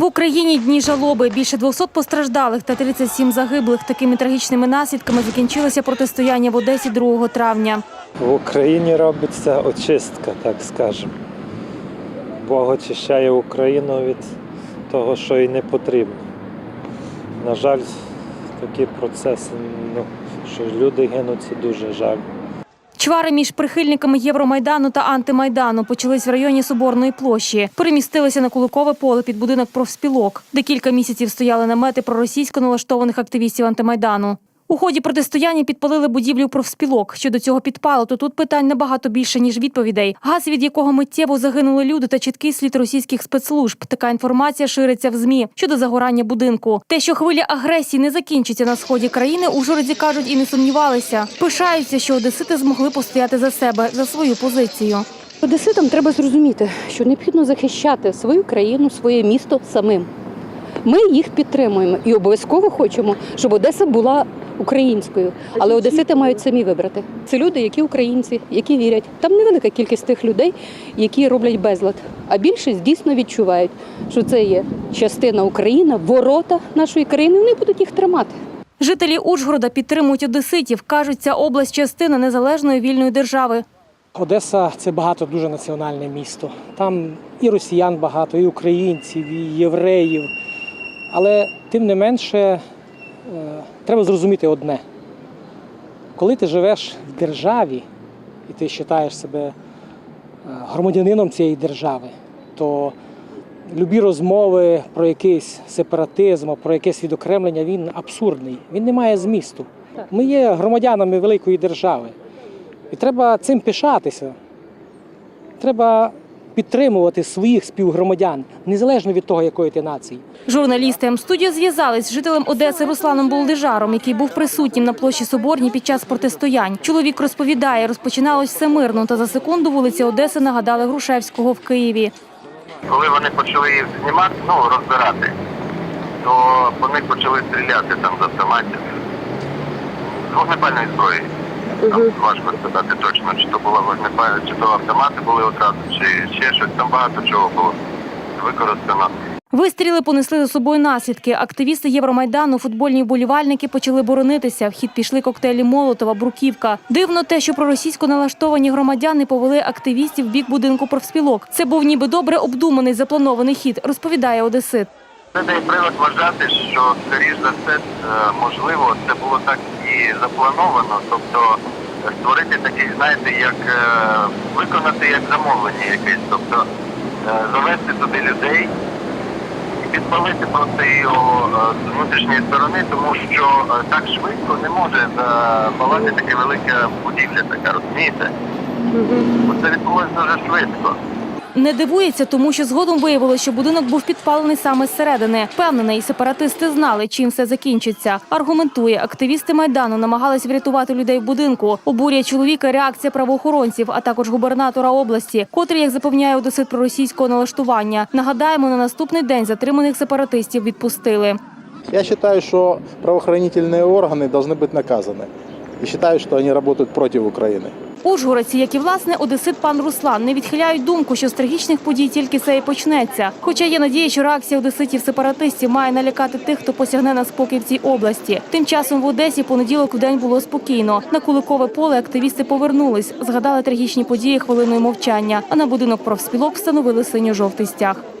В Україні дні жалоби. Більше 200 постраждалих та 37 загиблих. Такими трагічними наслідками закінчилося протистояння в Одесі 2 травня. В Україні робиться очистка, так скажемо. Бог очищає Україну від того, що їй не потрібно. На жаль, такі процеси, ну, що люди гинуть, це дуже жаль. Чвари між прихильниками Євромайдану та антимайдану почались в районі Соборної площі. Перемістилися на Куликове поле під будинок профспілок, де кілька місяців стояли намети проросійсько налаштованих активістів антимайдану. У ході протистояння підпалили будівлю профспілок. Щодо цього підпалу, то тут питань набагато більше ніж відповідей. Газ, від якого миттєво загинули люди, та чіткий слід російських спецслужб. Така інформація шириться в змі щодо загорання будинку. Те, що хвиля агресії не закінчиться на сході країни, ужгородці кажуть і не сумнівалися. Пишаються, що одесити змогли постояти за себе за свою позицію. Одеситам треба зрозуміти, що необхідно захищати свою країну, своє місто самим. Ми їх підтримуємо і обов'язково хочемо, щоб Одеса була українською. Але одесити мають самі вибрати. Це люди, які українці, які вірять. Там невелика кількість тих людей, які роблять безлад. А більшість дійсно відчувають, що це є частина України, ворота нашої країни. Вони будуть їх тримати. Жителі Ужгорода підтримують одеситів. кажуть, ця область частина незалежної вільної держави. Одеса це багато дуже національне місто. Там і росіян багато, і українців, і євреїв. Але тим не менше е, треба зрозуміти одне: коли ти живеш в державі і ти вважаєш себе е, громадянином цієї держави, то любі розмови про якийсь сепаратизм, про якесь відокремлення, він абсурдний, він не має змісту. Ми є громадянами великої держави. І треба цим пишатися. Треба підтримувати своїх співгромадян, незалежно від того, якої ти нації. Журналісти М-студіо зв'язались з жителем Одеси Русланом Болдижаром, який був присутнім на площі Соборній під час протистоянь. Чоловік розповідає, розпочиналось все мирно, та за секунду вулиці Одеси нагадали Грушевського в Києві. коли вони почали їх знімати, ну розбирати, то по них почали стріляти там з автоматів з вогнепальної зброї. Там важко сказати точно, чи то була вогнепальна, чи то автомати були одразу, чи ще щось. Там багато чого було використано. Вистріли понесли за собою наслідки. Активісти Євромайдану, футбольні вболівальники почали боронитися. В хід пішли коктейлі Молотова, Бруківка. Дивно те, що проросійсько налаштовані громадяни повели активістів в бік будинку профспілок. Це був ніби добре обдуманий запланований хід, розповідає Одесит. Це дає привод вважати, що скоріш за все, е, можливо, це було так і заплановано, тобто створити такий, знаєте, як е, виконати як замовлення якесь, тобто е, завести туди людей і підпалити просто його з внутрішньої сторони, тому що так швидко не може запалати таке велика будівля, така розумієте? Це відбулося дуже швидко Не дивується, тому що згодом виявилося, що будинок був підпалений саме зсередини. Впевнений, сепаратисти знали, чим все закінчиться. Аргументує, активісти майдану намагались врятувати людей в будинку. Обурює чоловіка реакція правоохоронців, а також губернатора області, котрий, як запевняє одесит проросійського налаштування. Нагадаємо, на наступний день затриманих сепаратистів відпустили. Я считаю, что правоохранительные органы должны быть наказаны. И считаю, что они работают против Украины. Ужгородці, як і власне одесит пан Руслан, не відхиляють думку, що з трагічних подій тільки це і почнеться. Хоча є надія, що реакція одеситів-сепаратистів має налякати тих, хто посягне на спокій в цій області. Тим часом в Одесі понеділок в день було спокійно. На Куликове поле активісти повернулись, згадали трагічні події хвилиною мовчання. А на будинок профспілок встановили синьо-жовтий стяг.